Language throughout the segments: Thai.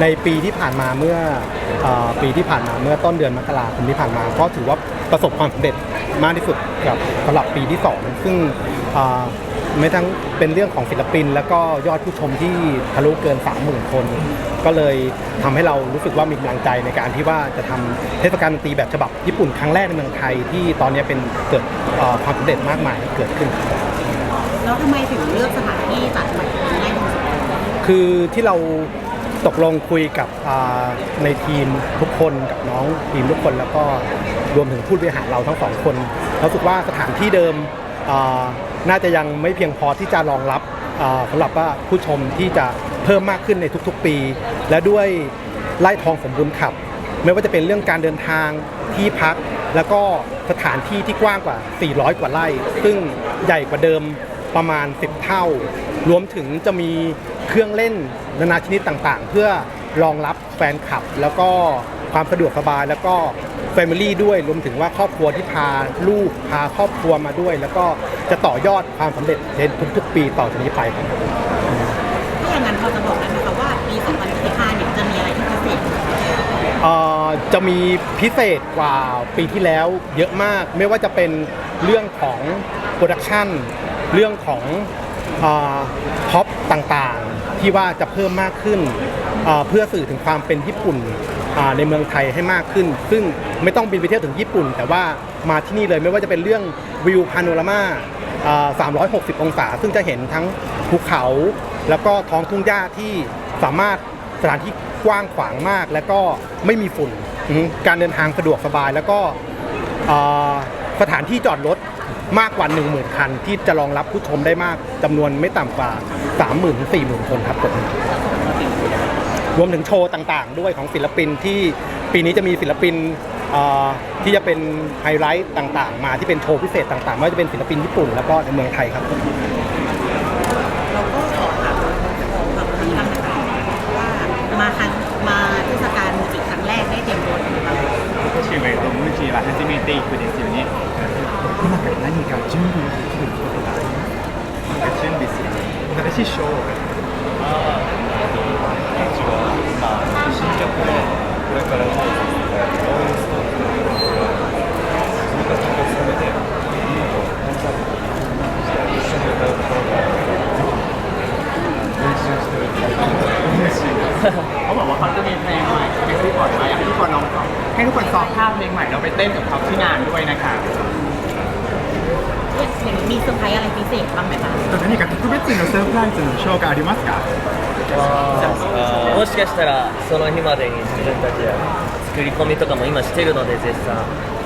ในปีที่ผ่านมาเมื่อเอ่อปีที่ผ่านมาเมื่อต้นเดือนมกราคมที่ผ่านมา ก็ถือว่าประสบความสำเร็จมากที่สุดกับสำหรับปีที่ 2 ซึ่งเอ่อไม่ทั้งเป็นเรื่องของศิลปิน แล้วก็ยอดผู้ชมที่ทะลุเกิน 30,000 คน ก็เลยทำให้เรารู้สึกว่ามีกำลังใจในการที่ว่าจะทำเทศกาลดนตรีแบบฉบับญี่ปุ่นครั้งแรกในเมืองไทยที่ตอนนี้เป็นเกิดเอ่อความสำเร็จมากมายเกิดขึ้น แล้วทำไมถึงเลือกสถานที่จัดแบบนี้ได้ถึงสิบ คือที่เราตกลงคุยกับในทีมทุกคนกับน้องทีมทุกคนแล้วก็รวมถึงผู้บริหารเราทั้งสองคนเราสึกว่าสถานที่เดิมน่าจะยังไม่เพียงพอที่จะรองรับสำหรับว่าผู้ชมที่จะเพิ่มมากขึ้นในทุกๆปี และด้วยไล่ทองสมบูรณ์ขับ ไม่ว่าจะเป็นเรื่องการเดินทางที่พัก แล้วก็สถานที่ที่กว้างกว่า 400 กว่าไร่ ซึ่งใหญ่กว่าเดิมประมาณ 10 เท่า รวมถึงจะมี เครื่องเล่นนานาชนิดต่างๆ เพื่อรองรับแฟนคลับ แล้วก็ความสะดวกสบายแล้วก็แฟมิลี่ด้วยรวมถึงว่าครอบครัวที่พาลูกพาครอบครัวมาด้วย แล้วก็จะต่อยอดความสำเร็จในทุกๆ ปีต่อจากนี้ไปครับถ้าอย่างนั้นพอจะบอกได้ไหมคะว่าปี2025เนี่ยจะมีอะไรที่พิเศษเอ่อจะมีพิเศษกว่าปีที่แล้วเยอะมาก ไม่ว่าจะเป็นเรื่องของโปรดักชันเรื่องของพ็อปต่างๆ ที่ว่าจะเพิ่มมากขึ้น เพื่อสื่อถึงความเป็นญี่ปุ่นในเมืองไทยให้มากขึ้น ซึ่งไม่ต้องบินไปเที่ยวถึงญี่ปุ่น แต่ว่ามาที่นี่เลยไม่ว่าจะเป็นเรื่องวิวพาโนรามา360 องศา ซึ่งจะเห็นทั้งภูเขา แล้วก็ท้องทุ่งหญ้าที่สามารถสถานที่กว้างขวางมาก แล้วก็ไม่มีฝุ่น การเดินทางสะดวกสบายแล้วก็สถานที่จอดรถ มากกว่า 1 0,000 คัน ที่จะรองรับผู้ชมได้มากจำนวนไม่ต่ำกว่า30,000ถึง40,000 คนครับผมรวมถึงโชว์ต่างๆ ด้วยของศิลปินที่ปีนี้จะมีศิลปินที่จะเป็นไฮไลท์ต่างๆ มาที่เป็นโชว์พิเศษต่างๆไม่ว่าจะเป็นศิลปินญี่ปุ่นแล้วก็ในเมืองไทยครับ から何か準備できることがありますなんか準備する新しいショーまあ、新曲でこれから応援ストーリーそれから参加するので、みんなとコンサートして一緒に歌うところが練習してる練習 เขาบอกว่าเขาจะมีเพลงใหม่เพลงที่ปล่อยมาอยากให้ทุกคนลองฟังให้ทุกคนซ้อมท่าเพลงใหม่แล้วไปเต้นกับเขาที่งานด้วยนะคะ เห็นมีเซอร์ไพรส์อะไรพิเศษบ้างไหมคะ 何か特別のサプライズのショーがありますかもしかしたらその日までに自分たちは作り込みとかも今してるので絶賛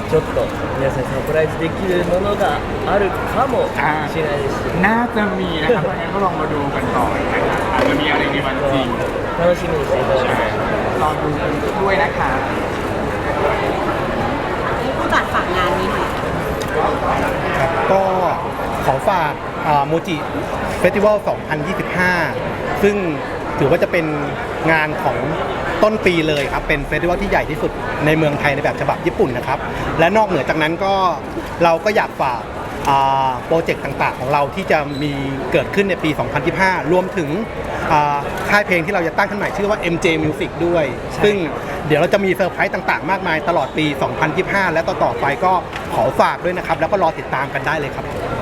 ちょっと皆さんにサプライズできるものがあるかもしれないですし น่าจะมีนะครับเพราะงั้นก็ลองมาดูกันก่อนนะคะอาจจะมีอะไรในวันจริง 楽しみにしていただきたい รอดูกันด้วยนะคะ ใ ขอฝากมูจิเฟสติวัล 2025 ซึ่งถือว่าจะเป็นงานของต้นปีเลยครับ เป็นเฟสติวัลที่ใหญ่ที่สุดในเมืองไทยในแบบฉบับญี่ปุ่นนะครับ และนอกเหนือจากนั้นก็เราก็อยากฝากอ่าโปรเจกต์ต่างๆ ของเราที่จะมีเกิดขึ้นในปี 2025 รวมถึงอ่าค่ายเพลงที่เราจะตั้งขึ้นใหม่ชื่อว่า MJ Music ด้วย ซึ่งเดี๋ยวเราจะมีเซอร์ไพรส์ต่างๆ มากมายตลอดปี 2025 และต่อๆไปก็ขอฝากด้วยนะครับ แล้วก็รอติดตามกันได้เลยครับขอบคุณครับ